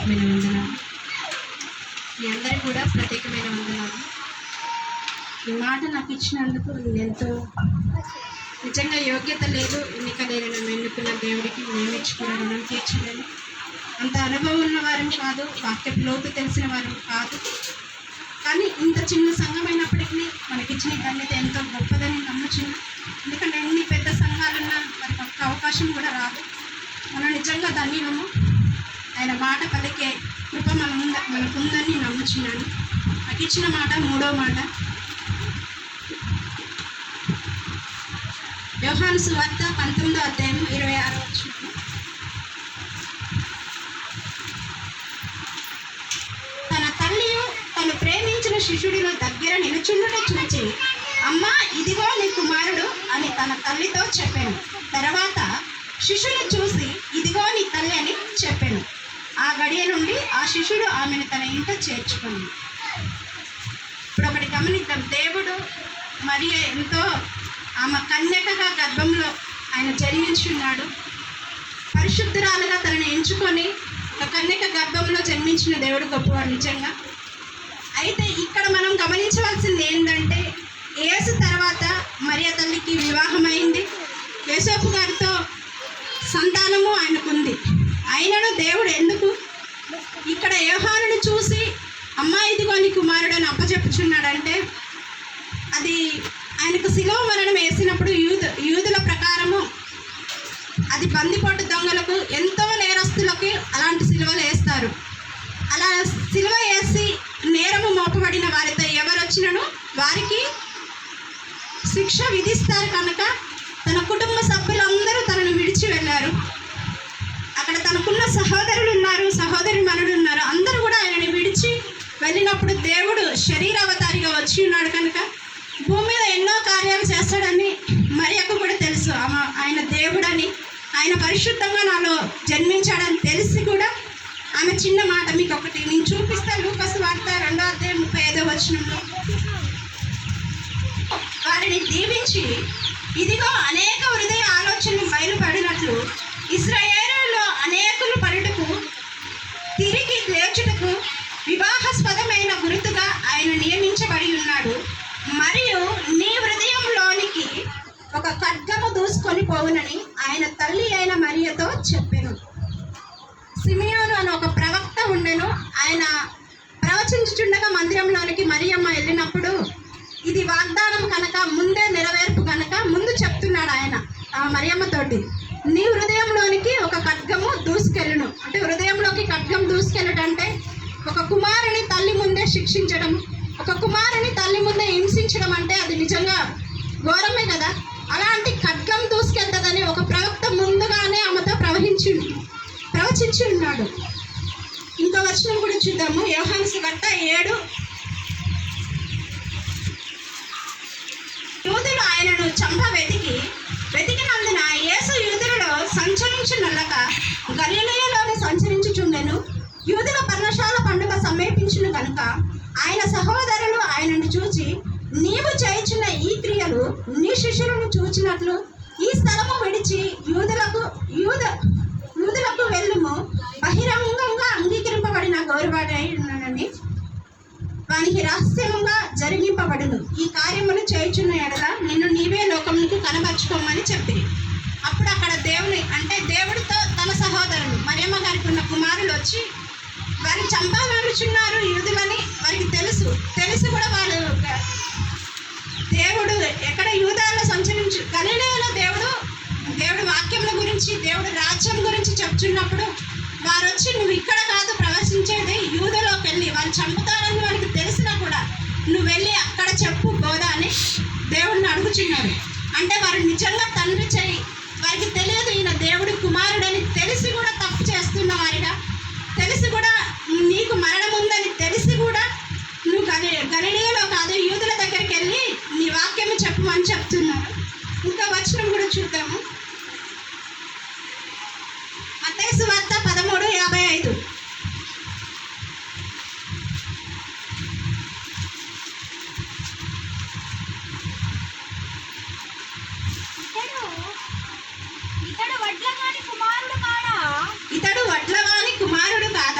ప్రత్యేకమైన వందనాలు. మీ అందరికీ కూడా ప్రత్యేకమైన వందనాలు. ఈ మాట నాకు ఇచ్చినందుకు నేను ఎంతో నిజంగా యోగ్యత లేదు. ఎన్నిక లేని ఎన్నుకున్న దేవుడికి నియమించుకున్న రుణం తీర్చలేను అంత అనుభవం ఉన్న వారం కాదు వాక్యపు లోతు తెలిసిన వారం కాదు. కానీ ఇంత చిన్న సంఘమైనప్పటికీ మనకిచ్చిన ధన్యత ఎంతో గొప్పదని నమ్ముచున్నా. ఎందుకంటే ఎన్ని పెద్ద సంఘాలున్నా మనకు ఒక్క అవకాశం కూడా రాదు. మనం నిజంగా ధన్యులము. ఆయన మాట పలికే కృప మన మనకుందని నమ్ముచున్నాను. నాకు ఇచ్చిన మాట మూడో మాట. యోహాను సువార్త పంతొమ్మిదో అధ్యాయం ఇరవై ఆరో వచ్చిన తన తల్లియు తను ప్రేమించిన శిష్యుడిలో దగ్గర నిలుచుండుట చూచి అమ్మా ఇదిగో నీ కుమారుడు అని తన తల్లితో చెప్పాను. తర్వాత శిష్యుని చూసి ఇదిగో నీ తల్లి అని చెప్పాను. ఆ గడియ నుండి ఆ శిష్యుడు ఆమెను తన ఇంట చేర్చుకుంది. ఇప్పుడు ఒకటి గమనిద్దాం. దేవుడు మరి ఎంతో ఆమె కన్యకగా గర్భంలో ఆయన జన్మించున్నాడు. పరిశుద్ధురాలుగా తనని ఎంచుకొని ఒక కన్యక గర్భంలో జన్మించిన దేవుడు గొప్పవాడు నిజంగా. అయితే ఇక్కడ మనం గమనించవలసింది ఏంటంటే ఏసు తర్వాత మరియ తల్లికి వివాహమైంది. యేసోపు గారితో సంతానము ఆయనకుంది. అయినను దేవుడు ఎందుకు? ఇక్కడ యోహానుని చూసి అమ్మాయి ఇదిగో నీ కుమారుడు అని అప్పచెప్పుచున్నాడంటే అది ఆయనకు శిలువ మరణం వేసినప్పుడు యూద యూదుల ప్రకారము అది బందిపోటు దొంగలకు ఎంతో నేరస్తులకి అలాంటి సిలువలు వేస్తారు. అలా సిలువ వేసి నేరము మోపబడిన వారితో ఎవరు వచ్చినను వారికి శిక్ష విధిస్తారు కనుక తన కుటుంబ సభ్యులందరూ తనను విడిచి వెళ్ళారు అక్కడ తనకున్న సహోదరులు ఉన్నారు సహోదరి మనుడు ఉన్నారు అందరూ కూడా ఆయనని విడిచి వెళ్ళినప్పుడు దేవుడు శరీరావతారిగా వచ్చి ఉన్నాడు కనుక భూమి మీద ఎన్నో కార్యాలు చేస్తాడని మరియకు కూడా తెలుసు. ఆమె ఆయన దేవుడని ఆయన పరిశుద్ధంగా నాలో జన్మించాడని తెలిసి కూడా ఆమె చిన్న మాట మీకు ఒకటి నేను చూపిస్తాను లూకస్ వార్త రెండో అధ్యాయం ముప్పై ఐదో వచనంలో. వారిని దీవించి ఇదిగో అనేక హృదయ ఆలోచనలు బయలుపడినట్లు ఇస్రాయేల్ అనేకులు పరుటకు తిరిగి లేచుటకు వివాహాస్పదమైన గుర్తుగా ఆయన నియమించబడి ఉన్నాడు మరియు నీ హృదయంలోనికి ఒక ఖడ్గము దూసుకొని పోవునని ఆయన తల్లి అయిన మరియతో చెప్పాను. సిమియోను అని ఒక ప్రవక్త ఉండెను. ఆయన ప్రవచించుచుండగా మందిరంలోనికి మరియమ్మ వెళ్ళినప్పుడు ఇది వాగ్దానం కనుక ముందే నెరవేర్పు కనుక ముందు చెప్తున్నాడు ఆయన ఆ మరియమ్మతోటి నీ హృదయంలోనికి ఒక ఖడ్గము దూసుకెళ్ళును. అంటే హృదయంలోకి ఖడ్గం దూసుకెళ్ళటంటే ఒక కుమారుని తల్లి ముందే శిక్షించడం ఒక కుమారుని తల్లి ముందే హింసించడం అంటే అది నిజంగా ఘోరమే కదా? అలాంటి ఆలోచించి ఉన్నాడు. ఇంకో వచనం కూడా చూద్దాము. యోహాన్స్ సువార్త ఏడు. యూదులు ఆయనను చంప వెతికి వెతికినందున యేసు యూదులలో సంచరించునల్లక గలీలయలోనే సంచరించుచుండెను. యూదుల పర్ణశాల పండుగ సమీపించును కనుక ఆయన సహోదరులు ఆయనను చూచి నీవు చేయించిన ఈ క్రియలు నీ శిష్యులను చూచినట్లు ఈ స్థలము విడిచి యూదులకు యూద యూదులకు గౌరవాడై ఉన్నానని వానికి రహస్యంగా జరిగింపబడును. ఈ కార్యములు చేయుచున్న ఎడల నిన్ను నీవే లోకములకు కనబరుచుకోమని చెప్పింది అప్పుడు అక్కడ దేవుని అంటే దేవుడితో తన సహోదరుడు మరియమ్మ గారికి ఉన్న కుమారులు వచ్చి వారిని చంపాలనుచున్నారు యూదులని వారికి తెలుసు. తెలిసి కూడా వాళ్ళు దేవుడు ఎక్కడ యూదాల్లో సంచరించు గలిలేలో దేవుడు దేవుడు వాక్యముల గురించి దేవుడు రాజ్యం గురించి చెప్తున్నప్పుడు వారు వచ్చి నువ్వు ఇక్కడ దేవుడిని అంటే వారు నిజంగా తండ్రి చేయి. వారికి తెలియదు ఈయన దేవుడి కుమారుడని. వడ్లవాణి కుమారుడు కాడా? ఇతడు వడ్లవాణి కుమారుడు కాదా?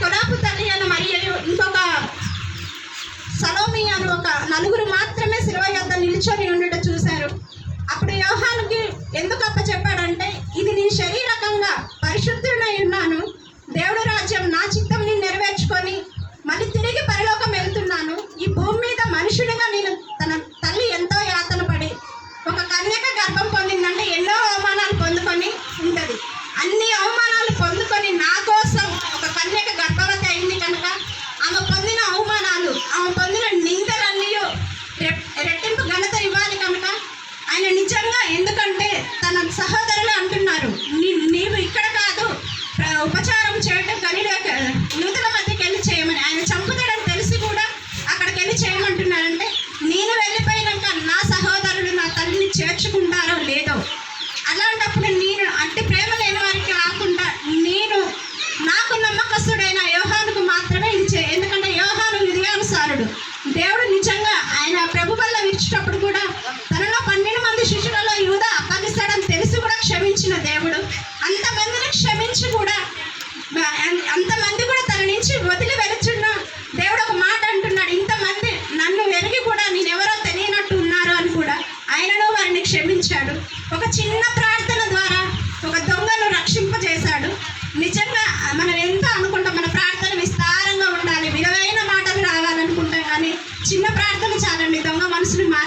కొడాపు తల్లి అని మరియు ఇంకొక సలోమి అని ఒక నలుగురు మాత్రమే శిలువ యొక్క నిల్చొని ఉండట చూశారు. అప్పుడు యోహానికి ఎందుకు అప్ప చెప్పాడంటే ఇది నీ శరీరకంగా పరిశుద్ధుడై ఉన్నాను. నిజంగా ఎందుకంటే తన సహోదరులు అంటున్నారు. నిన్ను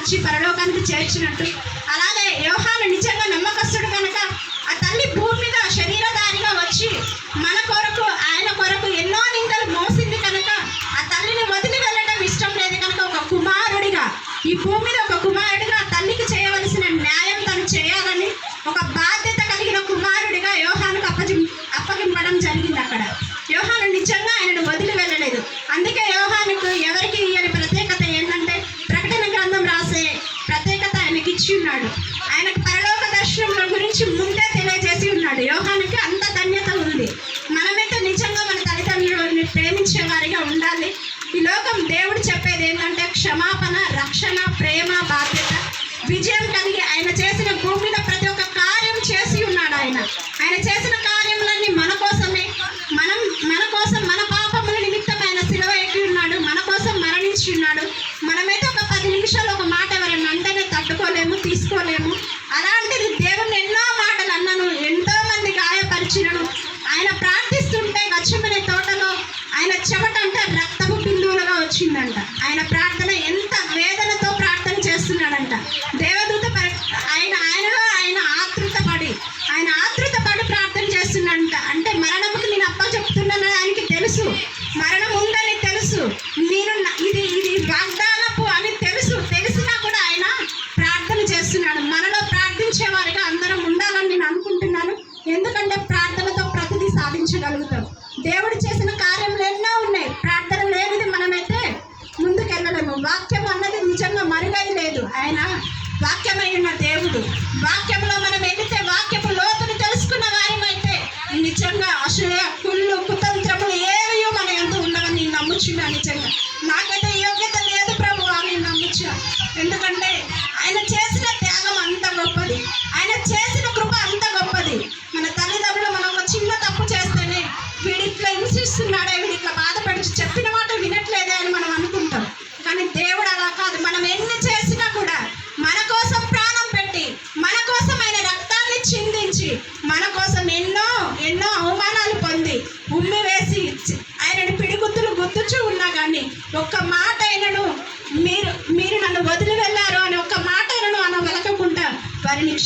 మార్చి పరలోకానికి చేర్చినట్టు. అలాగే యోహాను నిజంగా నమ్మకస్తుడు కనుక ఆ తల్లి భూమి మీద శరీరధారిగా వచ్చి మన కొరకు ఆయన కొరకు ఎన్నో నిందలు మోసింది కనుక ఆ తల్లిని వదిలి వెళ్ళడం ఇష్టం లేదు కనుక ఒక కుమారుడిగా ఈ భూమి ఒక కుమారుడిగా తల్లికి చేయవలసిన న్యాయం తను చేయాలని ఒక బాధ ప్రేమించేవారిగా ఉండాలి. ఈ లోకం దేవుడు చెప్పేది ఏంటంటే క్షమాపణ రక్షణ ప్రేమ బాధ్యత. విజయం కలిగి ఆయన చేసిన భూమి మీద ప్రతి ఒక్క కార్యం చేసి ఉన్నాడు ఆయన. ఆయన చేసిన కార్యములన్నీ మన కోసమే. మనం మన కోసం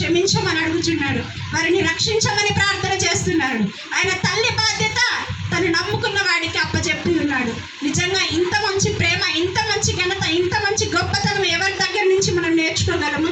క్షమించమని అడుగుతున్నాడు వారిని రక్షించమని ప్రార్థన చేస్తున్నాడు. ఆయన తల్లి బాధ్యత తను నమ్ముకున్న వాడికి అప్పచెప్పి ఉన్నాడు. నిజంగా ఇంత మంచి ప్రేమ ఇంత మంచి ఘనత ఇంత మంచి గొప్పతనం ఎవరి దగ్గర నుంచి మనం నేర్చుకోగలము?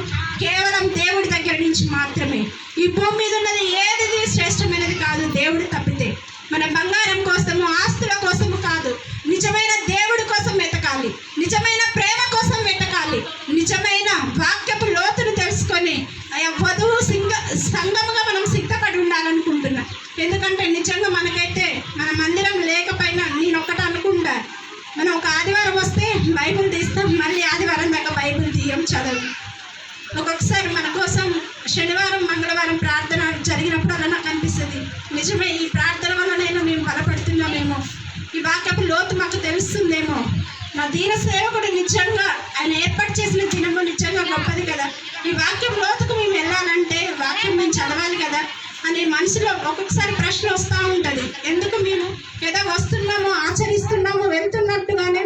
దీన సేవకుడు నిజంగా ఆయన ఏర్పాటు చేసిన దినము నిజంగా గొప్పది కదా. ఈ వాక్యం లోతుకు మేము వెళ్ళాలంటే వాక్యం మేము చదవాలి కదా అనే మనసులో ఒక్కొక్కసారి ప్రశ్న వస్తూ ఉంటుంది. ఎందుకు మేము ఏదో వస్తున్నాము ఆచరిస్తున్నాము వెళ్తున్నట్టుగానే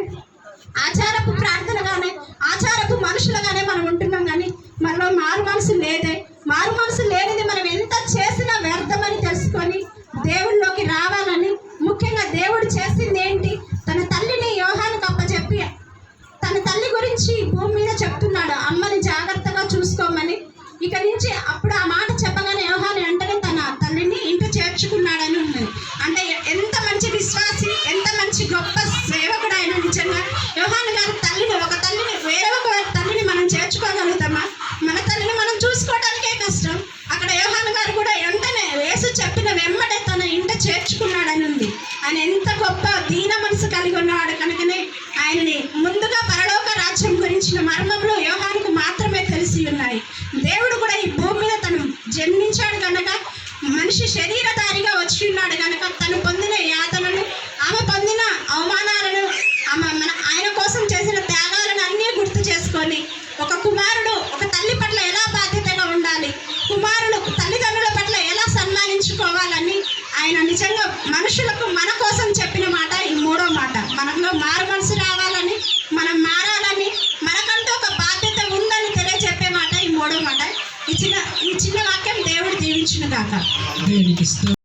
ఆచారపు ప్రార్థనగానే ఆచారపు మనుషులుగానే మనం ఉంటున్నాం కానీ మనలో మారు మనసు లేదే. మారు మనసు లేనిది మనం ఎంత చేసినా వ్యర్థమని తెలుసుకొని దేవుళ్ళలోకి రావాలని ముఖ్యంగా దేవుడు అక్కడ యోహాన్ గారు కూడా వెంటనే వేసు చెప్పిన వెంబడే తన ఇంట చేర్చుకున్నాడని ఉంది. ఆయన кількість